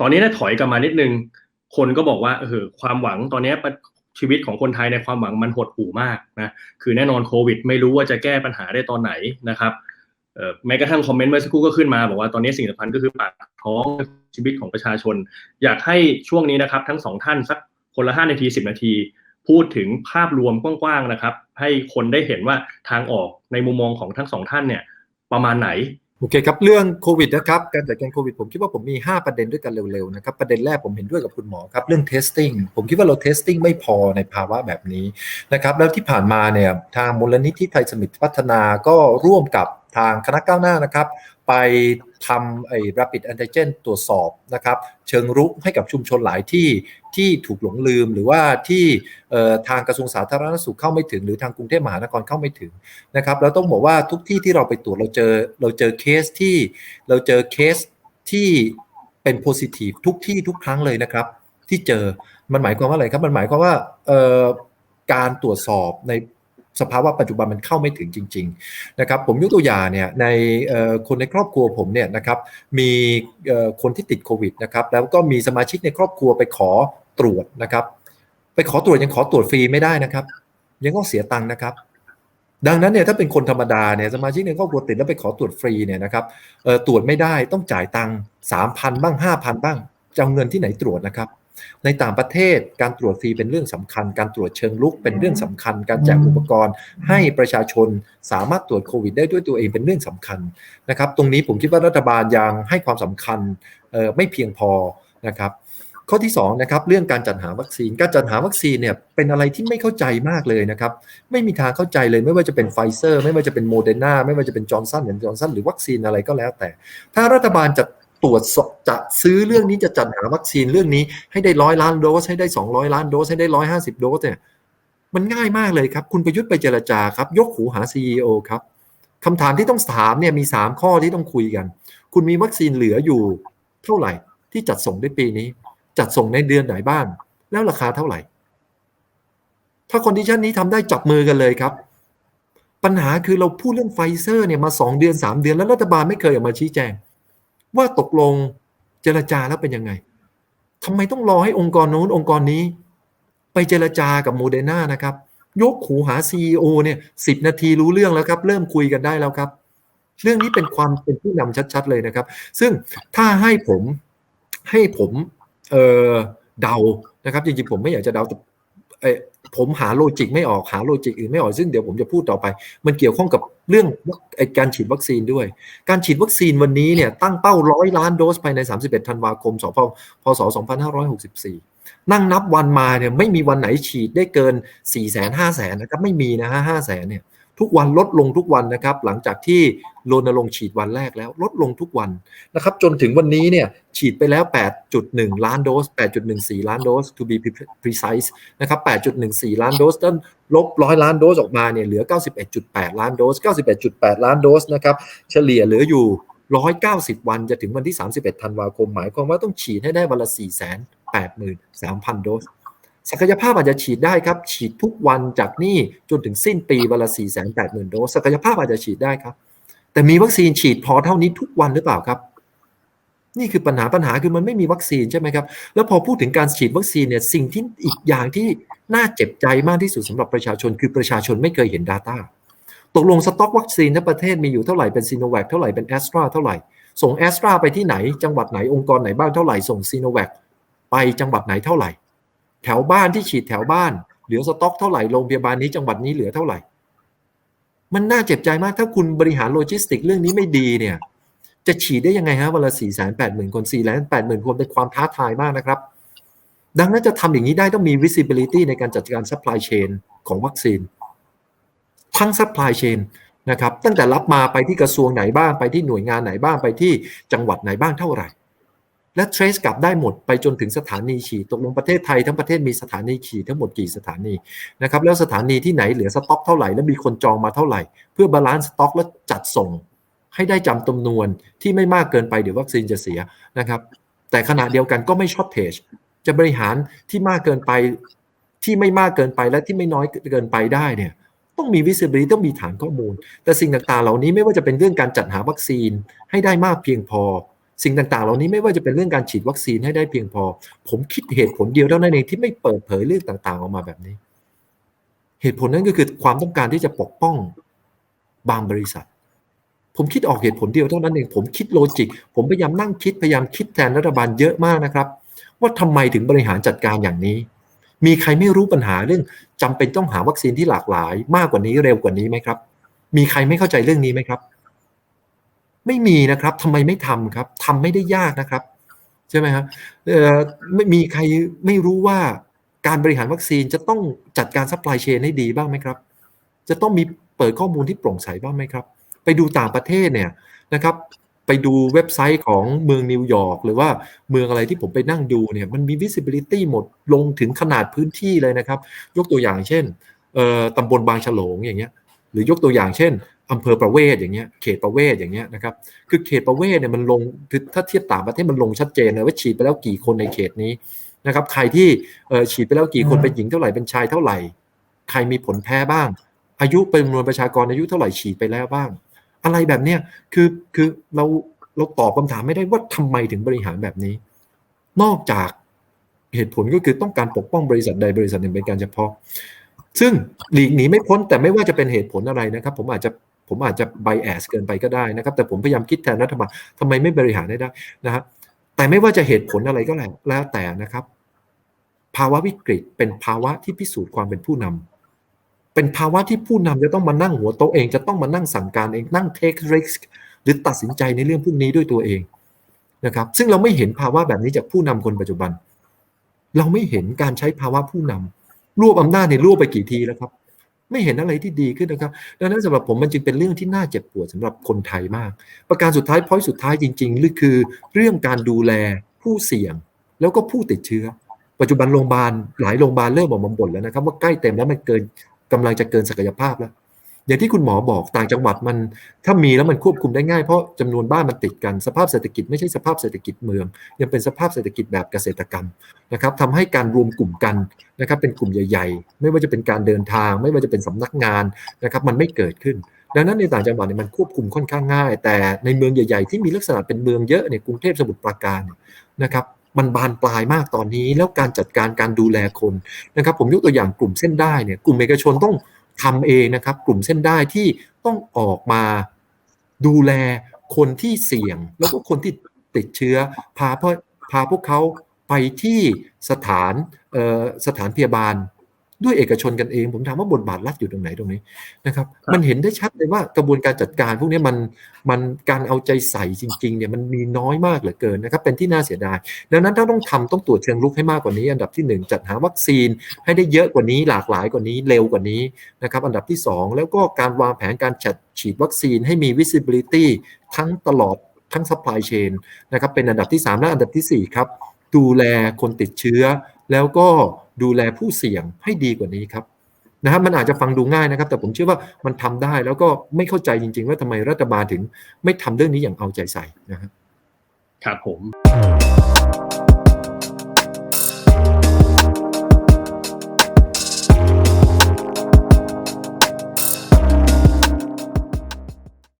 ตอนนี้ได้ถอยกลับมานิดนึง คนก็บอกว่าเออความหวังตอนนี้ชีวิตของคนไทยในความหวังมันหดหู่มากนะคือแน่นอนโควิด ไม่รู้ว่าจะแก้ปัญหาได้ตอนไหนนะครับแม้กระทั่งคอมเมนต์เมื่อสักครู่ก็ขึ้นมาบอกว่าตอนนี้สิ่งสำคัญก็คือปากท้องชีวิตของประชาชน อยากให้ช่วงนี้นะครับ ทั้งสองท่านสักคนละห้านาทีสิบนาที พูดถึงภาพรวมกว้างๆนะครับ ให้คนได้เห็นว่าทางออกในมุมมองของทั้งสองท่านเนี่ยประมาณไหน โอเคครับ เรื่องโควิดนะครับ การจัดการโควิด ผมคิดว่าผมมี 5 ประเด็นด้วยกันเร็วๆนะครับ ประเด็นแรกผมเห็นด้วยกับคุณหมอครับ เรื่อง testing ผมคิดว่าเรา testing ไม่พอในภาวะแบบนี้นะครับ แล้วที่ผ่านมาเนี่ยทางมูลนิธิไทยสมิตพัฒนาก็ร่วมกับ ทางคณะก้าวหน้านะครับ ไปทำไอ้ rapid antigen ตรวจสอบนะครับ เชิงรุกให้กับชุมชนหลายที่ที่ถูกหลงลืมหรือว่าที่ทางกระทรวงสาธารณสุขเข้าไม่ถึง หรือทางกรุงเทพมหานครเข้าไม่ถึงนะครับแล้วต้องบอกว่าทุกที่ที่เราไปตรวจเราเจอเราเจอเคสที่เราเจอเคสที่เป็นโพซิทีฟทุกที่ทุกครั้งเลยนะครับ ที่เจอมันหมายความว่าอะไรครับ มันหมายความว่าการตรวจสอบใน สภาวะปัจจุบันมันเข้าไม่ถึงจริงๆนะครับผมยกตัวอย่างเนี่ยในคนในครอบครัวผมเนี่ยนะครับมีคนที่ติดโควิดนะครับแล้วก็มีสมาชิกในครอบครัวไปขอตรวจนะครับ ไปขอตรวจยังขอตรวจฟรีไม่ได้นะครับ ยังต้องเสียตังค์นะครับ ดังนั้นเนี่ยถ้าเป็นคนธรรมดาเนี่ยสมาชิกในครอบครัวติดแล้วไปขอตรวจฟรีเนี่ยนะครับตรวจไม่ได้ต้องจ่ายตังค์สามพันบ้างห้าพันบ้างจะเอาเงินที่ไหนตรวจนะครับ ในต่างประเทศการตรวจฟรีเป็นเรื่องสำคัญ การตรวจเชิงลุกเป็นเรื่องสำคัญ การแจกอุปกรณ์ ให้ประชาชนสามารถตรวจโควิด ได้ด้วยตัวเองเป็นเรื่องสำคัญนะครับตรงนี้ผมคิดว่ารัฐบาลยังให้ความสำคัญไม่เพียงพอนะครับข้อที่2นะครับเรื่องการจัดหาวัคซีนการจัดหาวัคซีนเนี่ยเป็นอะไรที่ไม่เข้าใจมากเลยนะครับไม่มีทางเข้าใจเลยไม่ว่าจะเป็นไฟเซอร์ ไม่ว่าจะเป็นโมเดอร์นาไม่ว่าจะเป็นจอร์นสันหรือจอร์นสันหรือวัคซีนอะไรก็แล้วแต่ ถ้ารัฐบาลจะ ตรวจจะซื้อเรื่องนี้จะจัดหาวัคซีนเรื่องนี้ให้ได้ร้อยล้านโดสให้ได้สองร้อยล้านโดสให้ได้ร้อยห้าสิบโดสเนี่ยมันง่ายมากเลยครับ คุณประยุทธ์ไปเจรจาครับ ยกหูหาซีอครับคำถามที่ต้องถามเนี่ยมีสามข้อที่ต้องคุยกัน คุณมีวัคซีนเหลืออยู่ เท่าไหร่ที่จัดส่งได้ปีนี้ จัดส่งในเดือนไหนบ้าง แล้วราคาเท่าไหร่ ถ้าคอนดิชันนี้ทำได้จับมือกันเลยครับ ปัญหาคือเราพูดเรื่องไฟเซอร์เนี่ยมาสองเดือนสามเดือนแล้วรัฐบาลไม่เคยออกมาชี้แจง ว่าตกลงเจรจาแล้วเป็นยังไงทำไมต้องรอให้องค์กรโน้นองค์กรนี้ ไปเจรจากับโมเดอร์นานะครับ ยกหูหาซีอเนี่ยสิบนาทีรู้เรื่องแล้วครับ เริ่มคุยกันได้แล้วครับ เรื่องนี้เป็นความเป็นผู้นำชัด ๆ เลยนะครับ ซึ่งถ้าให้ผมให้ผมเออเดานะครับจริงๆผมไม่อยากจะเดาแต่ ผมหาโลจิกไม่ออกหาโลจิกอื่นไม่ออกซึ่งเดี๋ยวผมจะพูดต่อไป มันเกี่ยวข้องกับเรื่องการฉีดวัคซีนด้วย การฉีดวัคซีนวันนี้เนี่ยตั้งเป้าร้อยล้านโดสภายใน 31ธันวาคมสพศ2564 นั่งนับวันมาเนี่ยไม่มีวันไหนฉีดได้เกิน4 0 0 0 0 0 5 0 0 0 0นะครับไม่มีนะฮะ5 0 0 0 0 0เนี่ย ทุกวันลดลงทุกวันนะครับ หลังจากที่รณรงค์ฉีดวันแรกแล้วลดลงทุกวันนะครับ จนถึงวันนี้เนี่ยฉีดไปแล้ว 8.1 ล้านโดส 8.14 ล้านโดส to be precise นะครับ 8.14 ล้านโดสต้นลบร้อยล้านโดสออกมาเนี่ยเหลือ 91.8 ล้านโดส 91.8 ล้านโดสนะครับ เฉลี่ยเหลืออยู่ 190 วันจะถึงวันที่ 31 ธันวาคม หมายความว่าต้องฉีดให้ได้วันละ 483,000 โดส ศักยภาพอาจจะฉีดได้ครับ ฉีดทุกวันจากนี่จนถึงสิ้นปีวันละ4 8 0 0 0 0โดสศักยภาพอาจจะฉีดได้ครับ แต่มีวัคซีนฉีดพอเท่านี้ทุกวันหรือเปล่าครับ นี่คือปัญหาปัญหาคือมันไม่มีวัคซีนใช่ไหมครับ แล้วพอพูดถึงการฉีดวัคซีนเนี่ยสิ่งที่อีกอย่างที่น่าเจ็บใจมากที่สุดสำหรับประชาชน คือประชาชนไม่เคยเห็น Data ตกลงสต็อกวัคซีนในประเทศมีอยู่เท่าไหร่เป็นซีโนแวคเท่าไหร่เป็นแอสตราเท่าไหร่ส่งแอสตราไปที่ไหน จังหวัดไหนองค์กรไหนบ้างเท่าไหร่ส่งซีโนแวคไปจังหวัดไหนเท่าไหร่ แถวบ้านที่ฉีดแถวบ้านเหลือสต็อกเท่าไหร่โรงพยาบาลนี้จังหวัดนี้เหลือเท่าไหร่ มันน่าเจ็บใจมากถ้าคุณบริหารโลจิสติกเรื่องนี้ไม่ดีเนี่ย จะฉีดได้ยังไงฮะวันละสี่แสนแปดหมื่นคนสี่แสนแปดหมื่นคนเป็นความท้าทายมากนะครับ ดังนั้นจะทำอย่างนี้ได้ต้องมี visibility ในการจัดการ supply chain ของวัคซีน ทั้ง supply chain นะครับตั้งแต่รับมาไปที่กระทรวงไหนบ้างไปที่หน่วยงานไหนบ้างไปที่จังหวัดไหนบ้างเท่าไหร่ และ trace กลับได้หมดไปจนถึงสถานีฉีดตกลงประเทศไทยทั้งประเทศมีสถานีฉีดทั้งหมดกี่สถานีนะครับแล้วสถานีที่ไหนเหลือสต็อกเท่าไหร่และมีคนจองมาเท่าไหร่ เพื่อบาลานซ์สต็อกแล้วจัดส่ง ให้ได้จำจำนวนที่ไม่มากเกินไปเดี๋ยววัคซีนจะเสียนะครับแต่ขณะเดียวกันก็ไม่ช็อตเทจจะบริหารที่มากเกินไปที่ไม่มากเกินไปและที่ไม่น้อยเกินไปได้เนี่ยต้องมี visibility ต้องมีฐานข้อมูล แต่สิ่งต่างๆ เหล่านี้ไม่ว่าจะเป็นเรื่องการจัดหาวัคซีนให้ได้มากเพียงพอ สิ่งต่างๆ เหล่านี้ไม่ว่าจะเป็นเรื่องการฉีดวัคซีนให้ได้เพียงพอ ผมคิดเหตุผลเดียวเท่านั้นเองที่ไม่เปิดเผยเรื่องต่างๆ ออกมาแบบนี้ เหตุผลนั้นก็คือความต้องการที่จะปกป้องบางบริษัท ผมคิดออกเหตุผลเดียวเท่านั้นเอง ผมคิดโลจิก ผมพยายามนั่งคิดพยายามคิดแทนรัฐบาลเยอะมากนะครับ ว่าทำไมถึงบริหารจัดการอย่างนี้ มีใครไม่รู้ปัญหาเรื่องจำเป็นต้องหาวัคซีนที่หลากหลาย มากกว่านี้เร็วกว่านี้ไหมครับ มีใครไม่เข้าใจเรื่องนี้ไหมครับ ไม่มีนะครับทำไมไม่ทำครับทำไม่ได้ยากนะครับ ใช่ไหมครับไม่มีใครไม่รู้ว่าการบริหารวัคซีนจะต้องจัดการซัพพลายเชนให้ดีบ้างไหมครับ จะต้องมีเปิดข้อมูลที่โปร่งใสบ้างไหมครับ ไปดูต่างประเทศเนี่ยนะครับ ไปดูเว็บไซต์ของเมืองนิวยอร์กหรือว่าเมืองอะไรที่ผมไปนั่งดูเนี่ยมันมี visibility หมดลงถึงขนาดพื้นที่เลยนะครับ ยกตัวอย่างเช่นตำบลบางฉลงอย่างเงี้ยหรือยกตัวอย่างเช่น อำเภอประเวศอย่างเงี้ยเขตประเวศอย่างเงี้ยนะครับคือเขตประเวศเนี่ยมันลงคือถ้าเทียบต่างประเทศมันลงชัดเจนเลยว่าฉีดไปแล้วกี่คนในเขตนี้นะครับใครที่เอ่อฉีดไปแล้วกี่คนเป็นหญิงเท่าไหร่เป็นชายเท่าไหร่ ใครมีผลแพ้บ้าง อายุเป็นจำนวนประชากรอายุเท่าไหร่ฉีดไปแล้วบ้าง อะไรแบบเนี้ยคือคือเราเราตอบคำถามไม่ได้ว่าทำไมถึงบริหารแบบนี้ นอกจากเหตุผลก็คือต้องการปกป้องบริษัทใดบริษัทหนึ่งเป็นการเฉพาะ ซึ่งหลีกหนีไม่พ้นแต่ไม่ว่าจะเป็นเหตุผลอะไรนะครับ ผมอาจจะ ผมอาจจะไบแอสเกินไปก็ได้นะครับ แต่ผมพยายามคิดแทนรัฐบาลทำไมไม่บริหารได้ได้นะครับแต่ไม่ว่าจะเหตุผลอะไรก็แล้วแต่นะครับ ภาวะวิกฤตเป็นภาวะที่พิสูจน์ความเป็นผู้นำเป็นภาวะที่ผู้นำจะต้องมานั่งหัวโต๊ะเอง จะต้องมานั่งสั่งการเองนั่ง take risk หรือตัดสินใจในเรื่องพวกนี้ด้วยตัวเองนะครับ ซึ่งเราไม่เห็นภาวะแบบนี้จากผู้นำคนปัจจุบัน เราไม่เห็นการใช้ภาวะผู้นำรวบอำนาจในรวบไปกี่ทีแล้วครับ ไม่เห็นอะไรที่ดีขึ้นนะครับ ดังนั้นสำหรับผมมันจึงเป็นเรื่องที่น่าเจ็บปวดสำหรับคนไทยมาก ประการสุดท้ายพอยสุดท้ายจริงๆลือคือเรื่องการดูแลผู้เสี่ยงแล้วก็ผู้ติดเชื้อ ปัจจุบันโรงพยาบาลหลายโรงพยาบาลเริ่มออกมาบ่นแล้วนะครับ ว่าใกล้เต็มแล้วมันเกินกำลังจะเกินศักยภาพแล้ว อย่างที่คุณหมอบอกต่างจังหวัดมันถ้ามีแล้วมันควบคุมได้ง่ายเพราะจำนวนบ้านมันติดกันสภาพเศรษฐกิจไม่ใช่สภาพเศรษฐกิจเมือง ยังเป็นสภาพเศรษฐกิจแบบเกษตรกรรมนะครับทำให้การรวมกลุ่มกันนะครับเป็นกลุ่มใหญ่ ๆ ไม่ว่าจะเป็นการเดินทาง ไม่ว่าจะเป็นสำนักงานนะครับมันไม่เกิดขึ้น ดังนั้นในต่างจังหวัดเนี่ยมันควบคุมค่อนข้างง่าย แต่ในเมืองใหญ่ๆ ที่มีลักษณะเป็นเมืองเยอะเนี่ยกรุงเทพสมุทรปราการเนี่ยนะครับมันบานปลายมากตอนนี้แล้วการจัดการการดูแลคนนะครับผมยกตัวอย่างกลุ่มเส้นได้เนี่ยกลุ่มเอกชนต้อง ทำเองนะครับ กลุ่มเส้นได้ที่ต้องออกมาดูแลคนที่เสี่ยง แล้วก็คนที่ติดเชื้อ พาพาพาพวกเขาไปที่สถานสถานพยาบาล ด้วยเอกชนกันเอง ผมถามว่าบทบาทรัฐอยู่ตรงไหนตรงนี้นะครับ มันเห็นได้ชัดเลยว่ากระบวนการจัดการ พวกนี้มันมันการเอาใจใส่จริงๆเนี่ยมันมีน้อยมากเหลือเกินนะครับเป็นที่น่าเสียดายดังนั้นถ้าต้องทำต้องตรวจเชิงลุกให้มากกว่านี้ อันดับที่หนึ่งจัดหาวัคซีนให้ได้เยอะกว่านี้หลากหลายกว่านี้เร็วกว่านี้นะครับอันดับที่สองแล้วก็การวางแผนการจัดฉีดวัคซีนให้มี visibility ทั้งตลอดทั้ง supply chain นะครับเป็นอันดับที่สามและอันดับที่สี่ครับ ดูแลคนติดเชื้อ แล้วก็ดูแลผู้เสี่ยงให้ดีกว่านี้ครับนะครับมันอาจจะฟังดูง่ายนะครับ แต่ผมเชื่อว่ามันทำได้แล้วก็ไม่เข้าใจจริง ๆ ว่าทำไมรัฐบาลถึง ไม่ทำเรื่องนี้อย่างเอาใจใส่นะครับครับผม